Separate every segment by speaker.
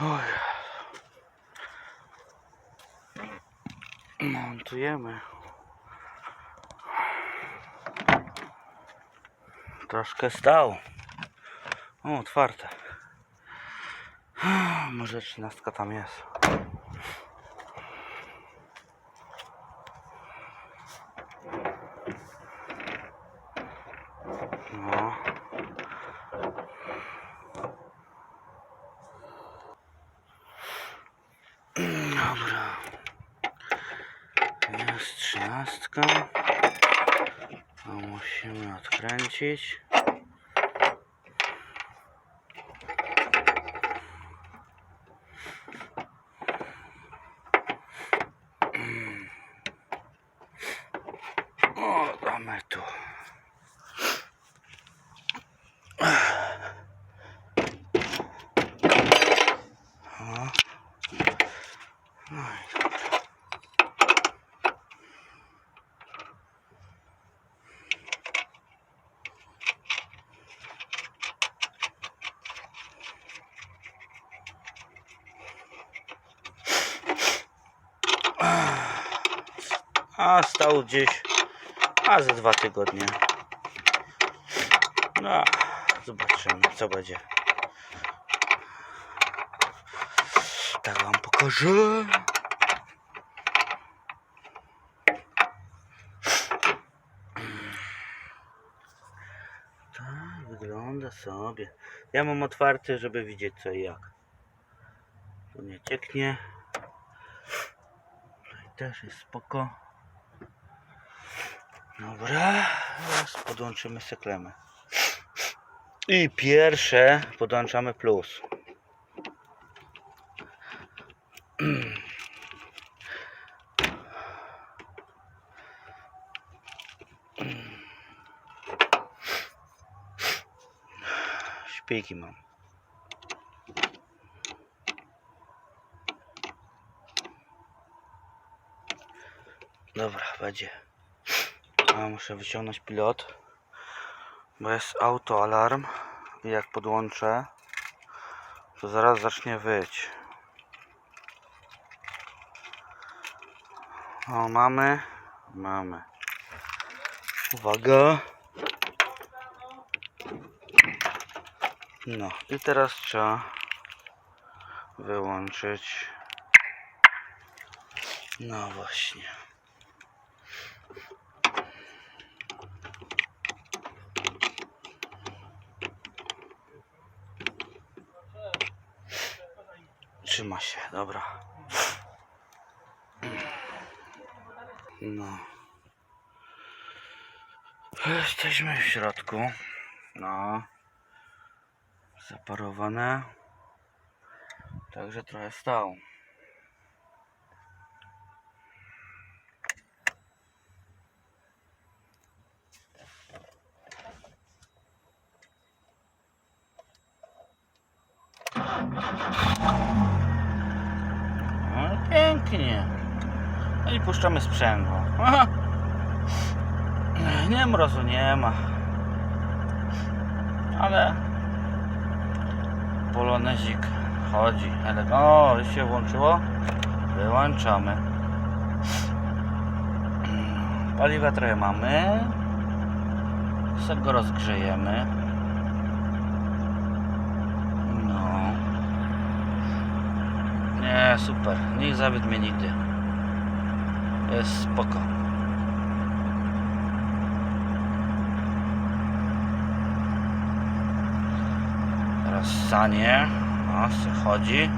Speaker 1: Oj. Montujemy. Troszkę stał. O, otwarte. Może trzynastka tam jest. No. Dobra. Jest trzynastka. A musimy odkręcić. O, damy tu. O. No i dobra. A stał gdzieś, a za dwa tygodnie. No, zobaczymy co będzie. Tak wam pokażę. Tak wygląda sobie. Ja mam otwarty, żeby widzieć co i jak. Tu nie cieknie. Tutaj też jest spoko. Dobra, teraz podłączymy seklemę. I pierwsze podłączamy plus. Szpilki mam. Dobra, będzie. Muszę wyciągnąć pilot, bo jest autoalarm i jak podłączę, to zaraz zacznie wyć. O, mamy, mamy. Uwaga. No i teraz trzeba wyłączyć. No właśnie. Trzyma się, dobra. No. Jesteśmy w środku. No. Zaparowane. Także trochę stał. No pięknie. No i puszczamy sprzęgło. Nie mrozu nie ma. Ale polonezik chodzi. O, już się włączyło. Wyłączamy. Paliwa trochę mamy. Sobie go rozgrzejemy. No. Nie, super. Nie zawiódł mnie nigdy. Jest spoko. Teraz sanie. O, chodzi.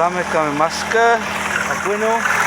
Speaker 1: Zamykamy maskę na płynu.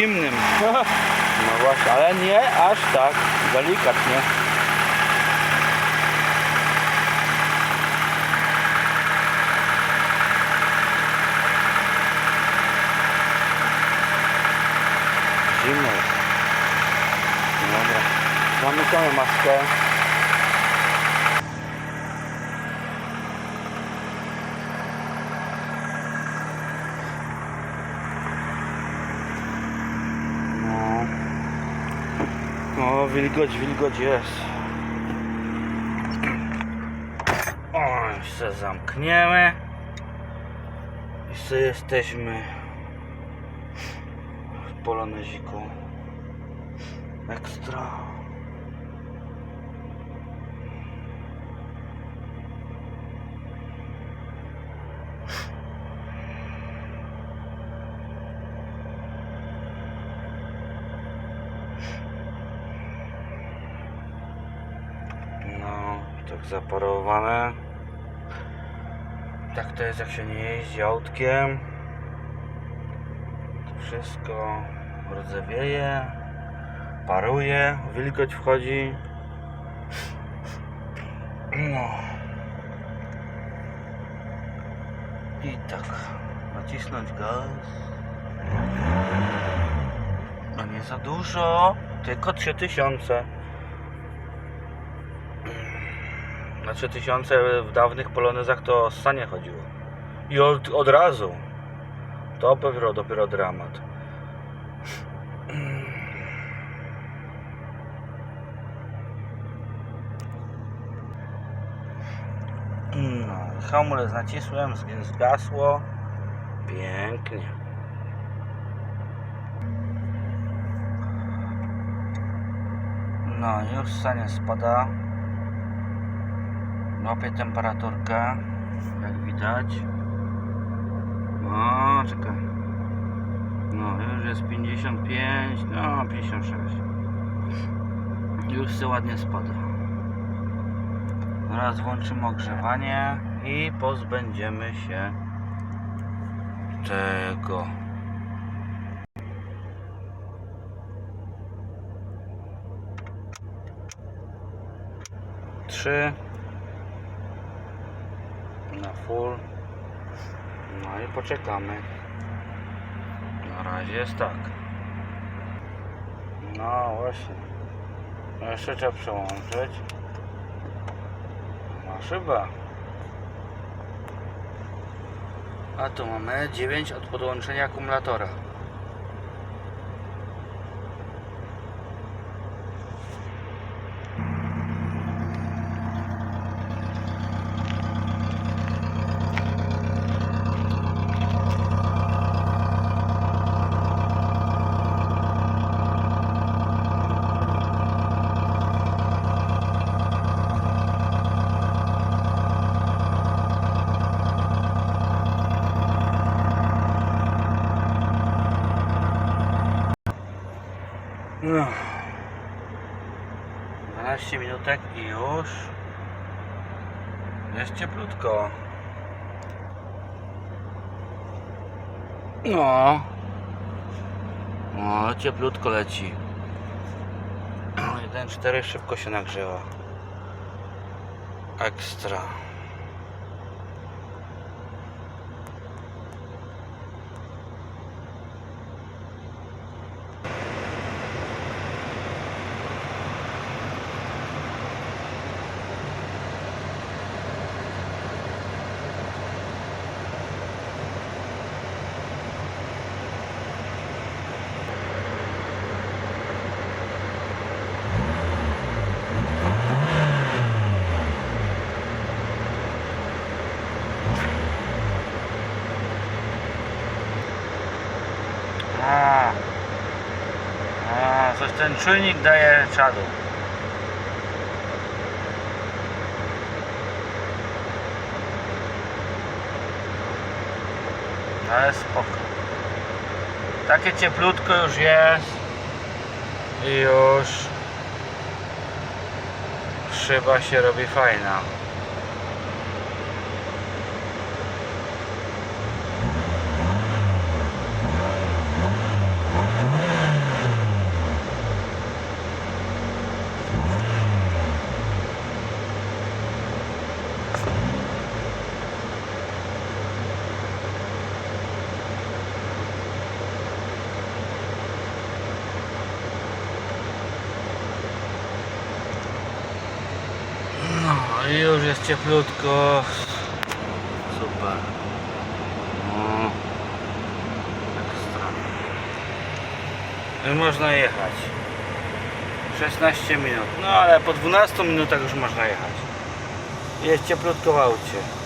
Speaker 1: Zimnym. No właśnie, ale nie aż tak. Delikatnie. Zimno jest. Dobra. Zamykamy maskę. O, wilgoć, wilgoć jest. O, jeszcze zamkniemy. Jeszcze jesteśmy w poloneziku. Ekstra. Zaparowane. Tak to jest jak się nie jeździ autkiem. To wszystko rdzewieje, paruje, wilgoć wchodzi. No. I tak, nacisnąć gaz. No nie za dużo, tylko 3000. Na 3000 w dawnych polonezach to o stanie chodziło. I od, od razu. To dopiero, dopiero dramat. No, hamulec nacisłem, zgasło. Pięknie. No, już stanie spada. Łapię temperaturkę, jak widać. No, czekaj. No, już jest 55, no 56. Już się ładnie spada. Teraz włączymy ogrzewanie i pozbędziemy się tego. Trzy na full. No i poczekamy. Na razie jest tak. No właśnie. No jeszcze trzeba przełączyć. No szyba. A tu mamy 9 od podłączenia akumulatora. No. 12 minutek i już jest cieplutko. No. No, cieplutko leci. 1.4 szybko się nagrzewa. Ekstra. Ten czujnik daje czadu. Ale spoko. Takie cieplutko już jest. I już szyba się robi fajna. Już jest cieplutko. Super. No. Ekstra. I można jechać. 16 minut. No ale po 12 minutach już można jechać. Jest cieplutko w aucie.